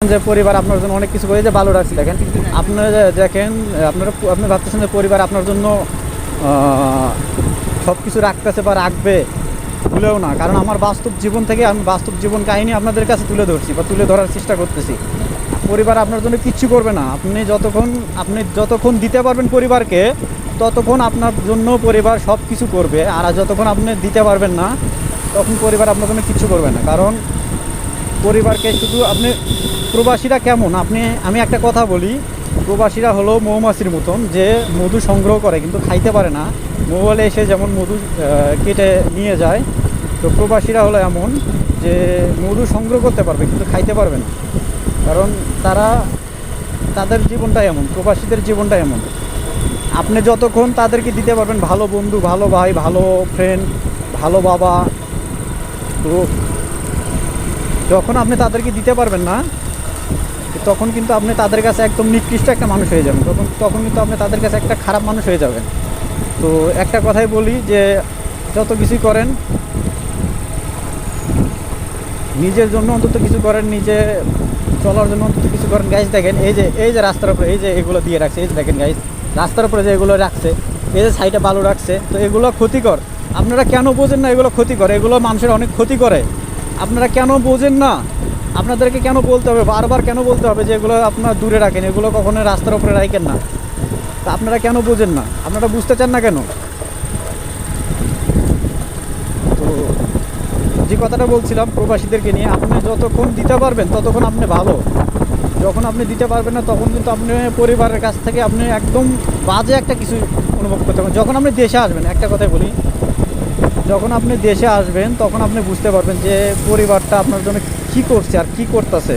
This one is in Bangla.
যে পরিবার আপনার জন্য অনেক কিছু করে যে ভালো রাখছে, দেখেন। আপনারা দেখেন, আপনারা আপনি ভাবতেছেন যে পরিবার আপনার জন্য সব কিছু রাখতেছে বা রাখবে, ভুলেও না। কারণ আমার বাস্তব জীবন থেকে আমি বাস্তব জীবন কাহিনী আপনাদের কাছে তুলে ধরছি বা তুলে ধরার চেষ্টা করতেছি। পরিবার আপনার জন্য কিচ্ছু করবে না। আপনি যতক্ষণ আপনি যতক্ষণ দিতে পারবেন পরিবারকে, ততক্ষণ আপনার জন্য পরিবার সব কিছু করবে। আর যতক্ষণ আপনি দিতে পারবেন না, তখন পরিবার আপনার জন্য কিচ্ছু করবে না। কারণ পরিবারকে শুধু আপনি প্রবাসীরা কেমন? আপনি, আমি একটা কথা বলি, প্রবাসীরা হলো মৌমাছির মতন যে মধু সংগ্রহ করে কিন্তু খাইতে পারে না। মোবাইলে এসে যেমন মধু কেটে নিয়ে যায়, তো প্রবাসীরা হলো এমন যে মধু সংগ্রহ করতে পারবে কিন্তু খাইতে পারবে না। কারণ তারা, তাদের জীবনটা এমন, প্রবাসীদের জীবনটা এমন। আপনি যতক্ষণ তাদেরকে দিতে পারবেন, ভালো বন্ধু, ভালো ভাই, ভালো ফ্রেন্ড ভালো বাবা, তো যখন আপনি তাদেরকে দিতে পারবেন না তখন কিন্তু আপনি তাদের কাছে একদম নিকৃষ্ট একটা মানুষ হয়ে যাবেন। তখন তখন কিন্তু আপনি তাদের কাছে একটা খারাপ মানুষ হয়ে যাবেন। তো একটা কথাই বলি যে যত কিছুই করেন, নিজের জন্য অন্তত কিছু করেন, নিজে চলার জন্য অন্তত কিছু করেন। গাইজ দেখেন, এই যে এই যে রাস্তার উপরে এই যে এগুলো দিয়ে রাখছে, এই যে দেখেন গাইজ রাস্তার উপরে যে এগুলো রাখছে, এই যে সাইডে বালু রাখছে, তো এগুলো ক্ষতিকর। আপনারা কেন বোঝেন না এগুলো ক্ষতিকর? এগুলো মানুষের অনেক ক্ষতি করে। আপনারা কেন বোঝেন না? আপনাদেরকে কেন বলতে হবে? বারবার কেন বলতে হবে যে এগুলো আপনার দূরে রাখেন? এগুলো কখনো রাস্তার উপরে রাখেন না। তা আপনারা কেন বোঝেন না? আপনারা বুঝতে চান না কেন? তো যে কথাটা বলছিলাম প্রবাসীদেরকে নিয়ে, আপনি যতক্ষণ দিতে পারবেন, ততক্ষণ আপনি ভালো। যখন আপনি দিতে পারবেন না, তখন কিন্তু আপনি পরিবারের কাছ থেকে আপনি একদম বাজে একটা কিছু অনুভব করতে পারবেন। যখন আপনি দেশে আসবেন, একটা কথাই বলি যখন আপনি দেশে আসবেন, তখন আপনি বুঝতে পারবেন যে পরিবারটা আপনার জন্য কি করছে আর কি করতেছে।